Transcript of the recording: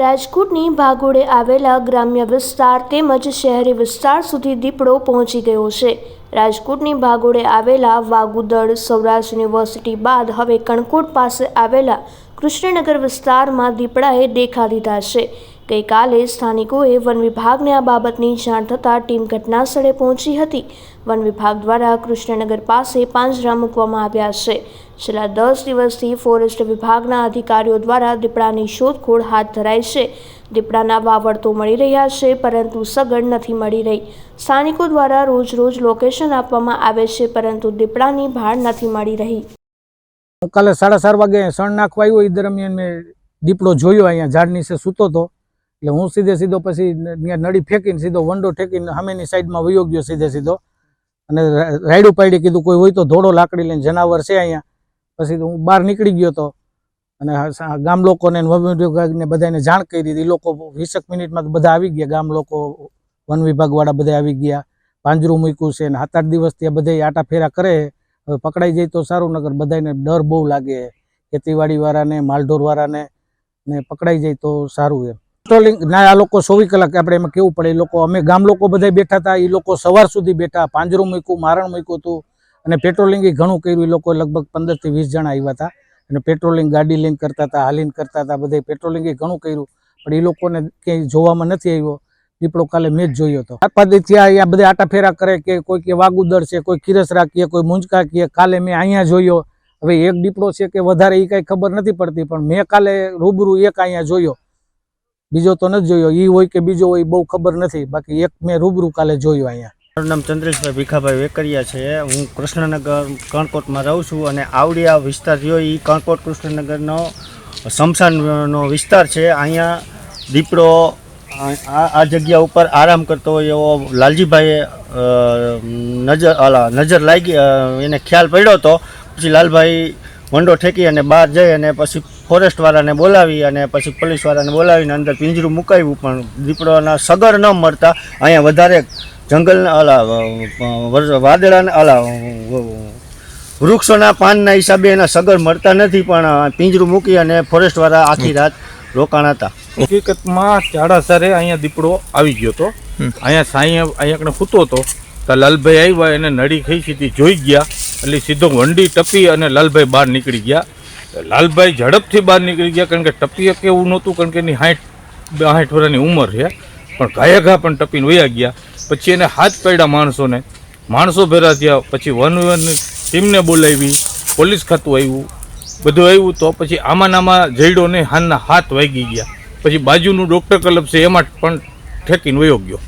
રાજકોટની ભાગોળે આવેલા ગ્રામ્ય વિસ્તાર તેમજ શહેરી વિસ્તાર સુધી દીપડો પહોંચી ગયો છે. રાજકોટની ભાગોળે આવેલા વાગુદળ સૌરાષ્ટ્ર યુનિવર્સિટી બાદ હવે કણકોટ પાસે આવેલા કૃષ્ણનગર વિસ્તારમાં દીપડાએ દેખા દીધા છે. ગઈકાલે સ્થાનિકોએ વન વિભાગને આ બાબતની જાણ થતાં ટીમ ઘટના સ્થળે પહોંચી હતી. વન વિભાગ દ્વારા કૃષ્ણનગર પાસે પાંજરા મૂકવામાં આવ્યા છે. છેલ્લા દસ દિવસથી ફોરેસ્ટ વિભાગના અધિકારીઓ દ્વારા દીપડાની શોધખોળ હાથ ધરાઈ છે. દીપડાના વાવડ તો મળી રહ્યા છે, પરંતુ સગડ નથી મળી રહી. સ્થાનિકો દ્વારા રોજ રોજ લોકેશન આપવામાં આવે છે, પરંતુ દીપડાની ભાળ નથી મળી રહી. કાલે સાડા ચાર વાગે સણ નાખવા આવ્યો. એ દરમિયાન મેં દીપડો જોયો, અહીંયા ઝાડ નીચે સૂતો હતો એટલે હું સીધે સીધો પછી નળી ફેંકીને સીધો વંડો ઠેકીને સામેની સાઈડમાં વયો ગયો સીધે સીધો. અને રાયડું પાડી કીધું, કોઈ હોય તો ધોળો લાકડી લઈને જનાવર છે અહીંયા. પછી હું બહાર નીકળી ગયો હતો અને ગામ લોકોને વન વિભાગને બધાને જાણ કરી દીધી લોકો વીસેક મિનિટમાં બધા આવી ગયા. ગામ લોકો, વન વિભાગવાળા બધા આવી ગયા. પાંજરું મૂક્યું છે અને સાત આઠ દિવસથી આ બધા આટા ફેરા કરે. હવે પકડાઈ જાય તો સારું નગર બધાને ડર બહુ લાગે. ખેતીવાડી માલઢોરવાળાને માલઢોર વાળાને ને પકડાઈ જાય તો સારું એમ. પેટ્રોલિંગ ના, આ લોકો ચોવીસ કલાક આપણે એમાં કેવું પડે? લોકો, અમે ગામ લોકો બધા બેઠા હતા, એ લોકો સવાર સુધી બેઠા, પાંજરું મૂક્યું, મારણ મૂક્યું હતું, અને પેટ્રોલિંગ ઘણું કર્યું. એ લોકો લગભગ પંદરથી વીસ જણા આવ્યા હતા, અને પેટ્રોલિંગ ગાડી લઈને કરતા હતા, હાલીને કરતા હતા બધા પેટ્રોલિંગ ઘણું કર્યું. પણ એ લોકોને ક્યાંય જોવામાં નથી આવ્યો. દીપડો કાલે મેં જ જોયો હતો. આપાદીથી આ અહીંયા બધા આટા ફેરા કરે કે કોઈ કે વાગુદર છે, કોઈ કિરસ રાખીએ, કોઈ મુંજકા કહે કાલે મેં અહીંયા જોયો. હવે એક દીપડો છે કે વધારે એ કાંઈ ખબર નથી પડતી, પણ મેં કાલે રૂબરૂ એક અહીંયા જોયો. બીજો તો નથી જોયો. એ હોય કે બીજો હોય બહુ ખબર નથી. બાકી એક મેં રૂબરૂ કાલે જોયો અહીંયા. મારું નામ ચંદ્રેશભાઈ ભીખાભાઈ વેકરિયા છે. હું કૃષ્ણનગર કણકોટમાં રહું છું અને આવડિયા વિસ્તાર રહ્યો. એ કણકોટ કૃષ્ણનગરનો શમશાનનો વિસ્તાર છે. અહીંયા દીપડો આ જગ્યા ઉપર આરામ કરતો હોય એવો લાલજીભાઈએ નજર નજર લાગી એને ખ્યાલ પડ્યો હતો પછી લાલભાઈ વંડો ઠેકી અને બહાર જઈ અને પછી ફોરેસ્ટવાળાને બોલાવી અને પછી પોલીસવાળાને બોલાવીને અંદર પિંજરું મુકાવ્યું પણ દીપડોના સગર ન મળતા અહીંયા વધારે જંગલના અલા વાદળાના અલા વૃક્ષોના પાનના હિસાબે એના સગર મળતા નથી પણ પિંજરું મૂકી અને ફોરેસ્ટવાળા આખી રાત રોકાણ હતા. હકીકતમાં ચાડાસરે અહીંયા દીપડો આવી ગયો હતો. અહીંયા સાંઈ અહીંયા સૂતો હતો. તો લાલભાઈ આવ્યા એને નડી ખાઈ સીધી જોઈ ગયા એટલે સીધો વંડી ટપી અને લાલભાઈ બહાર નીકળી ગયા. લાલભાઈ ઝડપથી બહાર નીકળી ગયા, કારણ કે ટપીએ કેવું નહોતું, કારણ કે એની સાઠ સાઠ વર્ષની ઉંમર છે. પણ ઘાયે ઘા પણ ટપીને વયા ગયા. પછી એને હાથ પડ્યા માણસોને. માણસો ભેરા થયા, પછી વન વન ટીમને બોલાવી, પોલીસ ખાતું આવ્યું, બધું આવ્યું તો પછી આમાં નામાં આમાં જઈડો ને હાથના હાથ વાગી ગયા. પછી બાજુનું ડૉક્ટર ક્લબ છે, એમાં પણ ઠેકીને વયો ગયો.